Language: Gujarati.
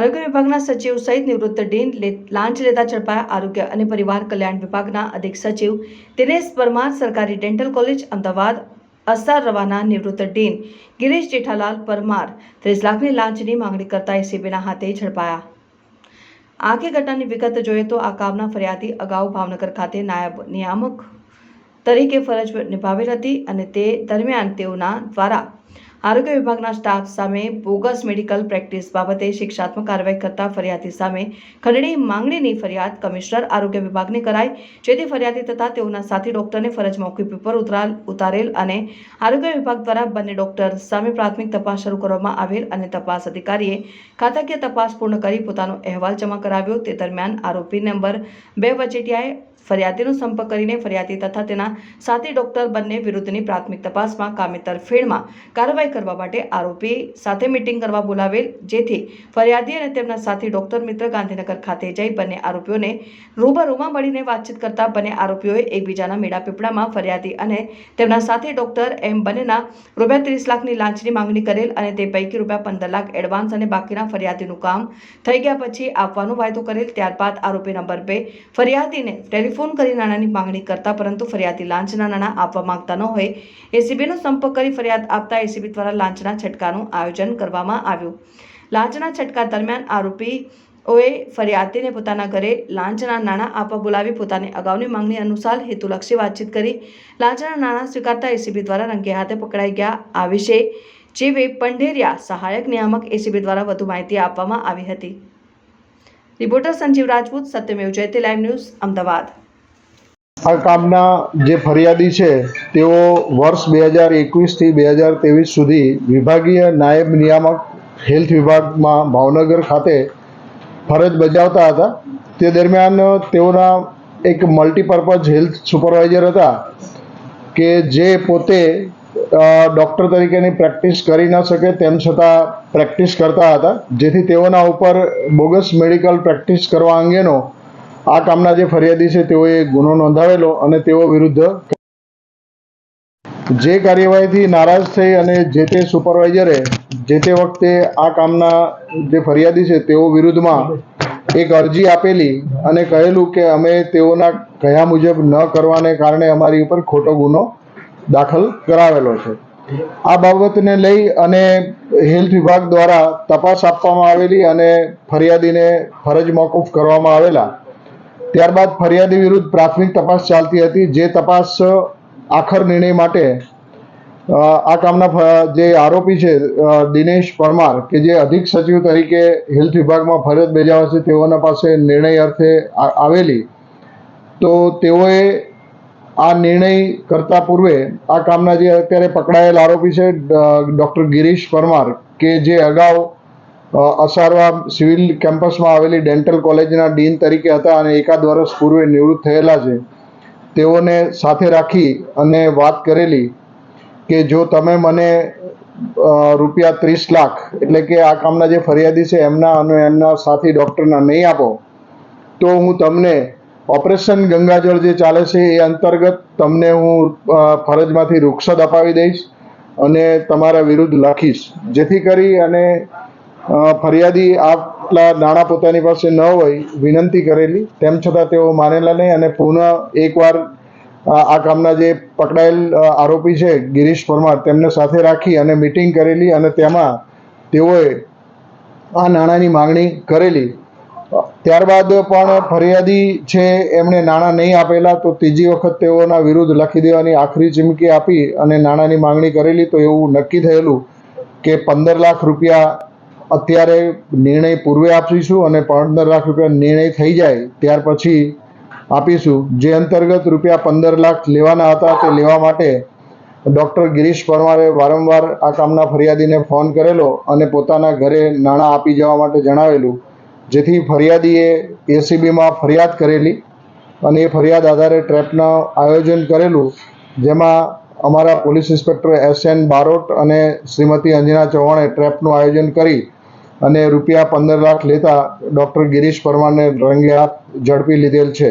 આરોગ્ય વિભાગના સચિવ સહિત નિવૃત્ત ડીન લાંચ લેતા ઝડપાયા આરોગ્ય અને પરિવાર કલ્યાણ વિભાગના અધિક સચિવ દિનેશ પરમાર, સરકારી ડેન્ટલ કોલેજ, અમદાવાદ, અસાર રવાના નિવૃત્ત ડીન ગિરીશ જેઠાલાલ પરમાર, ત્રીસ લાખની લાંચની માંગણી કરતા એસીબીના હાથે ઝડપાયા. આખી ઘટનાની વિગત જોઈએ તો આ કામના ફરિયાદી અગાઉ ભાવનગર ખાતે નાયબ નિયામક તરીકે ફરજ નિભાવેલ હતી અને તે દરમિયાન તેઓના દ્વારા આરોગ્ય વિભાગના સ્ટાફ સામે બોગસ મેડિકલ પ્રેક્ટિસ બાબતે શિક્ષાત્મક કાર્યવાહી કરતા ફરિયાદી સામે ખંડણી માંગણીની ફરિયાદ કમિશનર આરોગ્ય વિભાગને કરાઈ, જેથી ફરિયાદી તથા તેઓના સાથી ડોક્ટરને ફરજ મોકૂફ ઉતરા- ઉતારેલ અને આરોગ્ય વિભાગ દ્વારા બંને ડોક્ટર સામે પ્રાથમિક તપાસ શરૂ કરવામાં આવેલ અને તપાસ અધિકારીએ ખાતાકીય તપાસ પૂર્ણ કરી પોતાનો અહેવાલ જમા કરાવ્યો. તે દરમિયાન આરોપી નંબર બે વચેટિયાએ ફરિયાદીનો સંપર્ક કરીને ફરિયાદી તથા તેના સાથી ડોક્ટર બંને વિરુદ્ધની પ્રાથમિક તપાસમાં કામેતર ફેણમાં કાર્યવાહી કરવા માટે આરોપી સાથે મિટિંગ કરવા બોલાવેલ, જેથી ફરિયાદી અને તેમના સાથી ડોક્ટર મિત્ર ગાંધીનગર ખાતે જઈ બંને આરોપીઓને રૂબરૂમાં મળીને વાતચીત કરતા બંને આરોપીઓએ એકબીજાના મેળા પીપળામાં ફરિયાદી અને તેમના સાથી ડોક્ટર એમ બંનેના રૂપિયા ત્રીસ લાખની લાંચની માંગણી કરેલ અને તે પૈકી રૂપિયા પંદર લાખ એડવાન્સ અને બાકીના ફરિયાદીનું કામ થઈ ગયા પછી આપવાનો વાયદો કરેલ, ત્યારબાદ આરોપી નંબર બે ફરિયાદીને ટેલિફોન કરી નાણાંની માંગણી કરતા પરંતુ ફરિયાદી લાંચના નાણાં આપવા માંગતા ન હોય. એસીબીનો સંપર્ક કરી ફરિયાદ આપતા એસીબી દ્વારા લાંચના છટકાનું આયોજન કરવામાં આવ્યું. લાંચના છટકા દરમિયાન આરોપીઓએ ફરિયાદીને પોતાના ઘરે લાંચના નાણાં આપવા બોલાવી પોતાની અગાઉની માંગણી અનુસાર હેતુલક્ષી વાતચીત કરી લાંચના નાણાં સ્વીકારતા એસીબી દ્વારા રંગે હાથે પકડાઈ ગયા. આ વિશે જેવે પંઢેરિયા સહાયક નિયામક એસીબી દ્વારા વધુ માહિતી આપવામાં આવી હતી. Reporter Sanjeev Rajput, Satyamev Jayate live news Ahmedabad. આ કામના જે ફરિયાદી છે, તેઓ વર્ષ બે હજાર એકવીસથી બે હજાર ત્રેવીસ સુધી વિભાગીય નાયબ નિયામક હેલ્થ વિભાગમાં ભાવનગર ખાતે ફરજ બજાવતા હતા. તે દરમિયાન તેઓના એક મલ્ટીપર્પઝ હેલ્થ સુપરવાઇઝર હતા કે જે પોતે ડૉક્ટર તરીકેની પ્રેક્ટિસ કરી ન શકે તેમ છતાં પ્રેક્ટિસ કરતા હતા. જેથી તેઓના ઉપર બોગસ મેડિકલ પ્રેક્ટિસ કરવા અંગેનો આ કામના જે ફરિયાદી છે તેઓએ ગુનો નોંધાવેલો અને તેઓ વિરુદ્ધ જે કાર્યવાહીથી નારાજ થઈ અને જે તે સુપરવાઇઝરે જે તે વખતે આ કામના જે ફરિયાદી છે તેઓ વિરુદ્ધમાં એક અરજી આપેલી અને કહેલું કે અમે તેઓના કહ્યા મુજબ ન કરવાને કારણે અમારી ઉપર ખોટો ગુનો દાખલ કરાવેલો છે. આ બાબતને લઈ અને હેલ્થ વિભાગ દ્વારા તપાસ આપવામાં આવેલી અને ફરિયાદીને ફરજ મોકૂફ કરવામાં આવેલા. ત્યારબાદ ફરિયાદી વિરુદ્ધ પ્રાથમિક તપાસ ચાલતી હતી, જે તપાસ આખર નિર્ણય માટે આ કામના જે આરોપી છે દિનેશ પરમાર, કે જે અધિક સચિવ તરીકે હેલ્થ વિભાગમાં ફરજ બજાવે છે તેઓના પાસે નિર્ણય અર્થે આવેલી. તો તેઓએ આ નિર્ણય કરતા પૂર્વે આ કામના જે અત્યારે પકડાયેલ આરોપી છે ડૉક્ટર ગિરીશ પરમાર, કે જે અગાઉ અસારવા સિવિલ કેમ્પસમાં આવેલી ડેન્ટલ કોલેજના ડીન તરીકે હતા અને એકાદ વર્ષ પૂર્વે નિવૃત્ત થયેલા છે. તેઓને સાથે રાખી અને વાત કરેલી કે જો તમે મને રૂપિયા ત્રીસ લાખ, એટલે કે આ કામના જે ફરિયાદી છે, એમના અને એમના સાથી ડૉક્ટરના નહીં આપો, તો હું તમને ઓપરેશન ગંગાજળ જે ચાલે છે એ અંતર્ગત તમને હું ફરજમાંથી રૂખસદ અપાવી દઈશ અને તમારા વિરુદ્ધ લખીશ. જેથી કરી અને ફરિયાદી આટલા નાણાં પોતાની પાસે ન હોય, વિનંતી કરેલી. તેમ છતાં તેઓ માનેલા નહીં અને પુનઃ એકવાર આ કામના જે પકડાયેલ આરોપી છે, ગિરીશ પરમાર, તેમને સાથે રાખી અને મિટિંગ કરેલી અને તેમાં તેઓએ આ નાણાંની માંગણી કરેલી. ત્યારબાદ પણ ફરિયાદી છે, એમણે નાણાં નહીં આપેલા, તો ત્રીજી વખત તેઓના વિરુદ્ધ લખી દેવાની આખરી ચીમકી આપી અને નાણાંની માંગણી કરેલી, તો એવું નક્કી થયેલું કે પંદર લાખ રૂપિયા અત્યારે નિર્ણય પૂર્વે આપીશું અને પંદર લાખ રૂપિયા નિર્ણય થઈ જાય, ત્યાર પછી આપીશું. જે અંતર્ગત રૂપિયા પંદર લાખ લેવાના હતા, તે લેવા માટે ડૉક્ટર ગિરીશ પરમારે વારંવાર આ કામના ફરિયાદીને ફોન કરેલો અને પોતાના ઘરે નાણાં આપી જવા માટે જણાવેલું. જેથી ફરિયાદીએ એસીબીમાં ફરિયાદ કરેલી અને એ ફરિયાદ આધારે ટ્રેપનું આયોજન કરેલું, જેમાં અમારા police inspector S N Barot અને શ્રીમતી અંજના ચૌહાણે ટ્રેપનું આયોજન કરી અને રૂપિયા પંદર લાખ લેતા ડૉક્ટર ગિરીશ પરમારને રંગે હાથ ઝડપી લીધેલ છે.